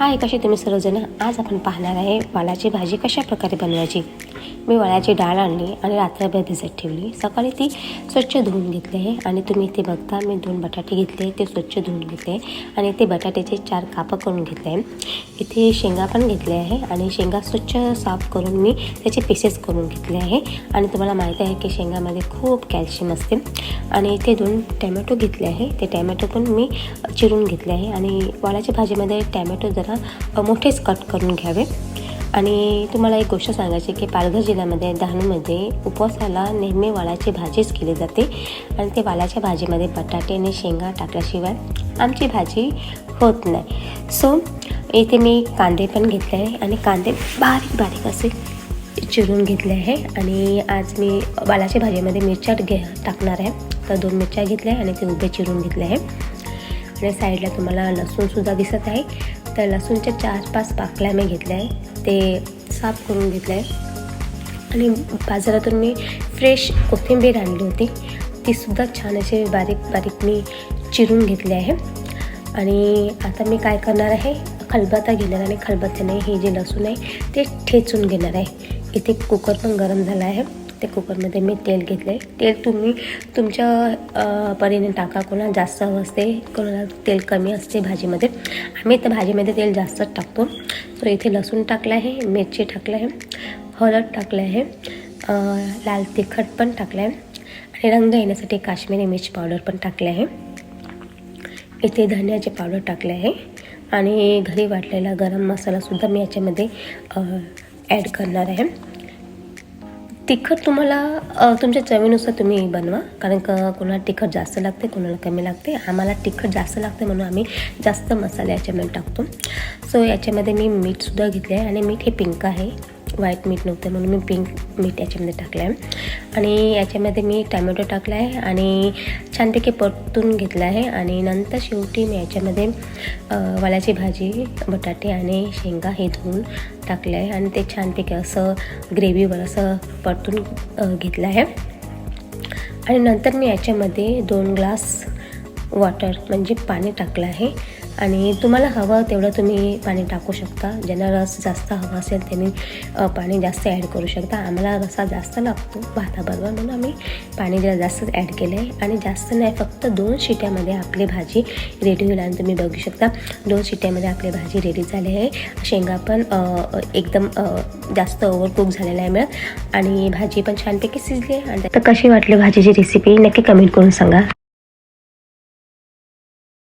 हाय कसे तुम्ही सर्वजण? आज आपण पाहणार आहे वालाची भाजी कशा प्रकारे बनवायची? मी वळ्याची डाळ आणली आणि रात्रभर भिजत ठेवली. सकाळी ती स्वच्छ धुवून घेतली आहे आणि तुम्ही इथे बघता मी दोन बटाटे घेतले ते स्वच्छ धुवून घेतले आणि ते बटाट्याचे चार कापं करून घेतले. आहे इथे शेंगा पण घेतले आहे आणि शेंगा स्वच्छ साफ करून मी त्याचे पीसेस करून घेतले आहे. आणि तुम्हाला माहिती आहे की शेंगामध्ये खूप कॅल्शियम असते. आणि इथे दोन टॅमॅटो घेतले आहे. ते टॅमॅटो पण मी चिरून घेतले आहे. आणि वालाच्या भाजीमध्ये टॅमॅटो जरा मोठेच कट करून घ्यावे. आणि तुम्हाला एक गोष्ट सांगायची की पालघर जिल्ह्यामध्ये डहाणूमध्ये उपवासाला नेहमी वालाची भाजीच केली जाते. आणि ते वालाच्या भाजीमध्ये बटाटे आणि शेंगा टाकल्याशिवाय आमची भाजी होत नाही. सो इथे मी कांदे पण घेतले आहे आणि कांदे बारीक बारीक असे चिरून घेतले आहे. आणि आज मी वालाच्या भाजीमध्ये मिरच्या घे टाकणार आहे. तर दोन मिरच्या घेतल्या आहे आणि ते उभे चिरून घेतले आहे. आणि साईडला तुम्हाला लसूणसुद्धा दिसत आहे. तर लसूणच्या चार पाच पाकल्या मी घेतल्या आहे. ते साफ करून घेतलं आहे आणि बाजारातून मी फ्रेश कोथिंबीर आणली होती. तीसुद्धा छान असे बारीक बारीक मी चिरून घेतले आहे. आणि आता मी काय करणार आहे? खलबत्ता घेणार आणि खलबत्त्याने हे जे लसूण आहे ते ठेचून घेणार आहे. इथे कुकर पण गरम झाला आहे. ते कुकरमध्ये मी तेल घेतलं आहे तेल तुम्ही तुमच्या परीने टाका. कोणाला जास्त हवं असते कोणाला तेल कमी असते भाजीमध्ये. आम्ही तर भाजीमध्ये तेल जास्तच टाकतो. तर इथे लसूण टाकलं आहे मिरची टाकलं आहे हळद टाकलं आहे लाल तिखट पण टाकलं आहे आणि रंग येण्यासाठी काश्मीरी मिर्च पावडर पण टाकले आहे. इथे धन्याचे पावडर टाकले आहे आणि घरी वाटलेला गरम मसालासुद्धा मी याच्यामध्ये ॲड करणार आहे. तिखट तुम्हाला तुमच्या चवीनुसार तुम्ही बनवा. कारण का कोणाला तिखट जास्त लागते कोणाला कमी लागते. आम्हाला तिखट जास्त लागते म्हणून आम्ही जास्त मसाले याच्यामध्ये टाकतो. सो याच्यामध्ये मी मीठसुद्धा घेतले आहे आणि मीठ हे पिंक आहे. व्हाईट मीठ नव्हतं म्हणून मी पिंक मीठ याच्यामध्ये टाकलं आहे आणि याच्यामध्ये मी टॅमॅटो टाकला आहे आणि छानपैकी परतून घेतलं आहे आणि नंतर शेवटी मी याच्यामध्ये वालाची भाजी बटाटे आणि शेंगा हे धुवून टाकलं आहे आणि ते छानपैकी असं ग्रेव्हीवर असं परतून घेतलं आहे आणि नंतर मी याच्यामध्ये दोन ग्लास वॉटर म्हणजे पाणी टाकलं आहे आणि तुम्हाला हवं तेवढं तुम्ही पाणी टाकू शकता. ज्यांना रस जास्त हवा असेल त्यांनी पाणी जास्त ॲड करू शकता. आम्हाला रसा जास्त लागतो भाताबरोबर म्हणून आम्ही पाणी जरा जास्तच ॲड केलं आहे आणि जास्त नाही फक्त दोन शिट्यामध्ये आपली भाजी रेडी होईल आणि तुम्ही बघू शकता. दोन शिट्यामध्ये आपली भाजी रेडी झाली आहे. शेंगा पण एकदम जास्त ओव्हरकुक झालेला आहे मिळत आणि भाजी पण छानपैकी शिजली आहे. आणि तर कशी वाटली भाजीची रेसिपी नक्की कमेंट करून सांगा.